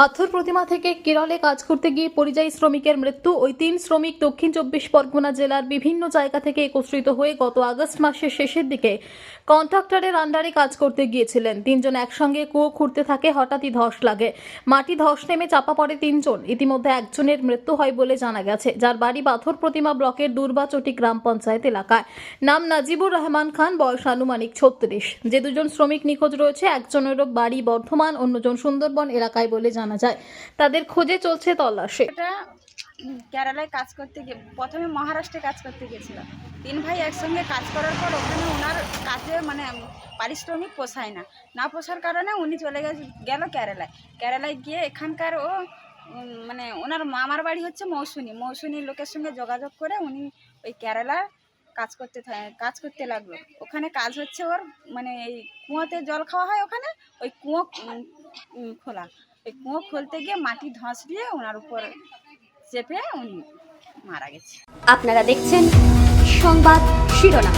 পাথর প্রতিমা থেকে কেরলে কাজ করতে গিয়ে পরিযায়ী শ্রমিকের মৃত্যু। ওই তিন শ্রমিক দক্ষিণ চব্বিশ পরগনা জেলার বিভিন্ন জায়গা থেকে একত্রিত হয়ে গত আগস্ট মাসের শেষের দিকে কন্ট্রাক্টরের আন্ডারে কাজ করতে গিয়েছিলেন। তিনজন একসঙ্গে কুয়ো খুঁড়তে থাকে, হঠাৎই ধস লাগে। মাটি ধস নেমে চাপা পড়ে তিনজন। ইতিমধ্যে একজনের মৃত্যু হয় বলে জানা গেছে, যার বাড়ি পাথর প্রতিমা ব্লকের দুর্বাচটি গ্রাম পঞ্চায়েত এলাকায়। নাম নাজিবুর রহমান খান, বয়স আনুমানিক ছত্রিশ। যে দুজন শ্রমিক নিখোঁজ রয়েছে, একজনেরও বাড়ি বর্ধমান, অন্যজন সুন্দরবন এলাকায় বলে জানা যায়। তাদের খোঁজে চলছে তল্লাশি। কেরালায় কাজ করতে গিয়ে প্রথমে মহারাষ্ট্রে কাজ করতে গিয়েছিল তিন ভাই একসঙ্গে কাজ করার পর ওখানে ওনার কাজে মানে পারিশ্রমিক পোষায় না। না পোষার কারণে উনি চলে গেল কেরালায়। কেরালায় গিয়ে এখানকার ও মানে ওনার মামার বাড়ি হচ্ছে মৌসুনি। মৌসুনি লোকের সঙ্গে যোগাযোগ করে উনি ওই কেরালার কাজ করতে কাজ করতে লাগল। ওখানে কাজ হচ্ছে ওর মানে এই কুয়োতে জল খাওয়া হয় ওখানে। ওই কুয়ো খোলা। এই কুঁয়ো খুলতে গিয়ে মাটি ধস দিয়ে ওনার উপর চেপে উনি মারা গেছে। আপনারা দেখছেন সংবাদ শিরোনাম।